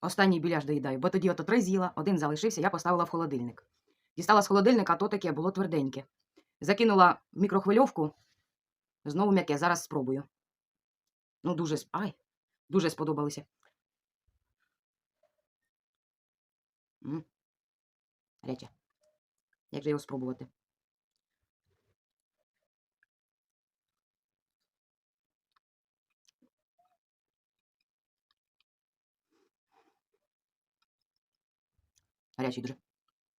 останній біляш доїдаю, бо тоді ото три з'їла, один залишився, я поставила в холодильник. Дістала з холодильника, то таке було тверденьке. Закинула в мікрохвильовку, знову м'яке, зараз спробую. Ну, дуже, ай, дуже сподобалися. М. Гаряче. Як же його спробувати? Гарячий дуже.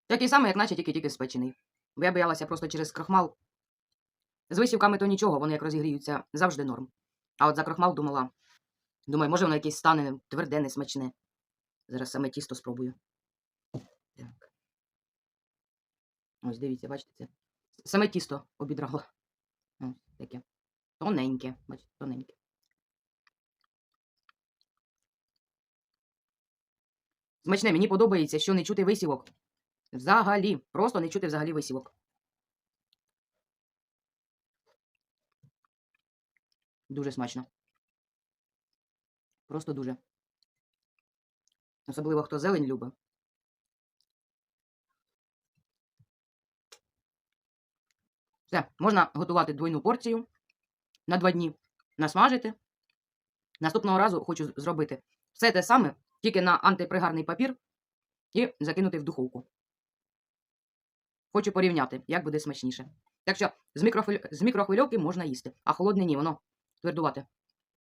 Такий самий, як наче тільки-тільки спечений. Бо я боялася просто через крохмал. З висівками то нічого, вони як розігріються, завжди норм. А от за крохмал думала. Думаю, може воно якесь стане тверде, несмачне. Зараз саме тісто спробую. Так. Ось дивіться, бачите це. Саме тісто обідрало. Ось таке. Тоненьке. Бачите, тоненьке. Смачне, мені подобається, що не чути висівок. Взагалі. Просто не чути взагалі висівок. Дуже смачно. Просто дуже. Особливо хто зелень любить. Все, можна готувати двойну порцію на два дні, насмажити. Наступного разу хочу зробити все те саме, тільки на антипригарний папір і закинути в духовку. Хочу порівняти, як буде смачніше. Так що з, мікрохвильовки можна їсти, а холодне ні, воно твердувате.